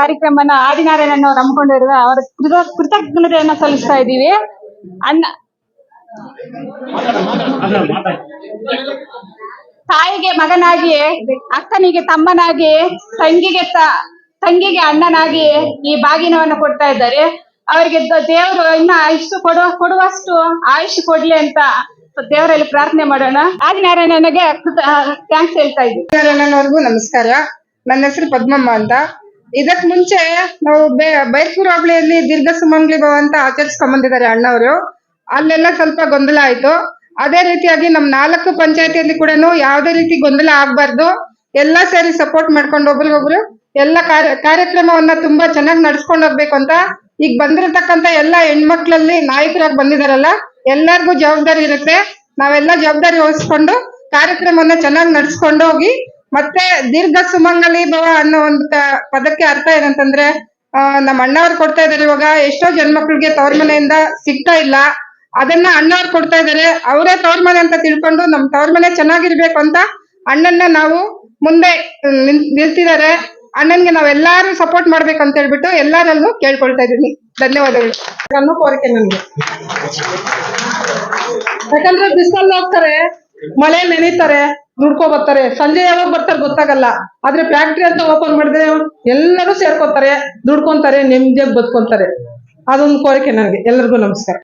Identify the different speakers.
Speaker 1: ಕಾರ್ಯಕ್ರಮನ ಅವರು ಹಮ್ಮಿಕೊಂಡಿರುವ ಅವರ ಕೃತ- ಕೃತಜ್ಞತೆಯನ್ನ ಸಲ್ಲಿಸ್ತಾ ಇದ್ದೀವಿ. ಅನ್ನ ತಾಯಿಗೆ ಮಗನಾಗಿ ಅಕ್ಕನಿಗೆ ತಮ್ಮನಾಗಿ ತಂಗಿಗೆ ತಂಗಿಗೆ ಅಣ್ಣನಾಗಿ ಈ ಬಾಗಿನವನ್ನು ಕೊಡ್ತಾ ಇದ್ದಾರೆ. ಅವರಿಗೆ ದೇವರು ಇನ್ನ ಇಷ್ಟು ಕೊಡುವ ಕೊಡುವಷ್ಟು ಆಯುಷ್ ಕೊಡ್ಲಿ ಅಂತ ದೇವರಲ್ಲಿ ಪ್ರಾರ್ಥನೆ ಮಾಡೋಣ. ಆದಿನಾರಾಯಣನಿಗೆ ಥ್ಯಾಂಕ್ಸ್ ಹೇಳ್ತಾ ಇದ್ದೀವಿ.
Speaker 2: ನಮಸ್ಕಾರ. ನನ್ನ ಹೆಸರು ಪದ್ಮಮ್ಮ ಅಂತ. ಇದಕ್ ಮುಂಚೆ ನಾವು ಬೆ- ಬೈರ್ಪುರ ಹೋಬಳಿಯಲ್ಲಿ ದೀರ್ಘ ಸುಮಂಗ್ಲಿ ಭವ ಅಂತ ಆಚರಿಸ್ಕೊಂಡ್ ಬಂದಿದ್ದಾರೆ ಅಣ್ಣವರು. ಅಲ್ಲೆಲ್ಲ ಸ್ವಲ್ಪ ಗೊಂದಲ ಆಯ್ತು. ಅದೇ ರೀತಿಯಾಗಿ ನಮ್ ನಾಲ್ಕು ಪಂಚಾಯತಿಯಲ್ಲಿ ಕೂಡ ಯಾವುದೇ ರೀತಿ ಗೊಂದಲ ಆಗ್ಬಾರ್ದು. ಎಲ್ಲ ಸೇರಿ ಸಪೋರ್ಟ್ ಮಾಡ್ಕೊಂಡು ಒಬ್ರಿಗೊಬ್ರು ಎಲ್ಲ ಕಾರ್ಯ, ಕಾರ್ಯಕ್ರಮವನ್ನ ತುಂಬಾ ಚೆನ್ನಾಗಿ ನಡ್ಸ್ಕೊಂಡು ಹೋಗ್ಬೇಕು ಅಂತ ಈಗ ಬಂದಿರತಕ್ಕಂತ ಎಲ್ಲ ಹೆಣ್ಮಕ್ಳಲ್ಲಿ ನಾಯಕರಾಗಿ ಬಂದಿದಾರಲ್ಲ, ಎಲ್ಲರಿಗೂ ಜವಾಬ್ದಾರಿ ಇರುತ್ತೆ. ನಾವೆಲ್ಲ ಜವಾಬ್ದಾರಿ ವಹಿಸ್ಕೊಂಡು ಕಾರ್ಯಕ್ರಮವನ್ನ ಚೆನ್ನಾಗಿ ನಡ್ಸ್ಕೊಂಡು ಹೋಗಿ ಮತ್ತೆ ದೀರ್ಘ ಸುಮಂಗಲಿ ಭವ ಅನ್ನೋ ಒಂದು ಪದಕ್ಕೆ ಅರ್ಥ ಏನಂತಂದ್ರೆ ನಮ್ಮ ಅಣ್ಣವ್ರು ಕೊಡ್ತಾ ಇದಾರೆ ಇವಾಗ, ಎಷ್ಟೋ ಜನ್ಮಕ್ಳಿಗೆ ತವ್ರ ಮನೆಯಿಂದ ಸಿಗ್ತಾ ಇಲ್ಲ. ಅದನ್ನ ಅಣ್ಣವ್ರು ಕೊಡ್ತಾ ಇದಾರೆ. ಅವರೇ ತವ್ರ ಮನೆ ಅಂತ ತಿಳ್ಕೊಂಡು ನಮ್ ತವ್ರ ಮನೆ ಚೆನ್ನಾಗಿರ್ಬೇಕು ಅಂತ ಅಣ್ಣನ್ನ ನಾವು ಮುಂದೆ ನಿಲ್- ನಿಲ್ತಿದ್ದಾರೆ ಅಣ್ಣನ್ಗೆ ನಾವೆಲ್ಲಾರು ಸಪೋರ್ಟ್ ಮಾಡ್ಬೇಕು ಅಂತ ಹೇಳ್ಬಿಟ್ಟು ಎಲ್ಲಾರಲ್ಲೂ ಕೇಳ್ಕೊಳ್ತಾ ಇದ್ದೀನಿ. ಧನ್ಯವಾದಗಳು. ನನ್ನ ಕೋರಿಕೆ ನನ್ಗೆ ಯಾಕಂದ್ರೆ ಬಿಸಿಲಲ್ಲಿ ಹೋಗ್ತಾರೆ, ಮಳೆ ನೆನೀತಾರೆ. ದುಡ್ಕೊ ಬರ್ತಾರೆ. ಸಂಜೆ ಯಾವಾಗ ಬರ್ತಾರೆ ಗೊತ್ತಾಗಲ್ಲ. ಆದ್ರೆ ಫ್ಯಾಕ್ಟ್ರಿ ಅಂತ ಓಪನ್ ಮಾಡಿದ್ರೆ ಎಲ್ಲರೂ ಸೇರ್ಕೊತಾರೆ, ದುಡ್ಕೊಂತಾರೆ, ನೆಮ್ಮದಿಯಾಗಿ ಬದುಕೊಂತಾರೆ. ಅದೊಂದು ಕೋರಿಕೆ ನನಗೆ. ಎಲ್ಲರಿಗೂ ನಮಸ್ಕಾರ.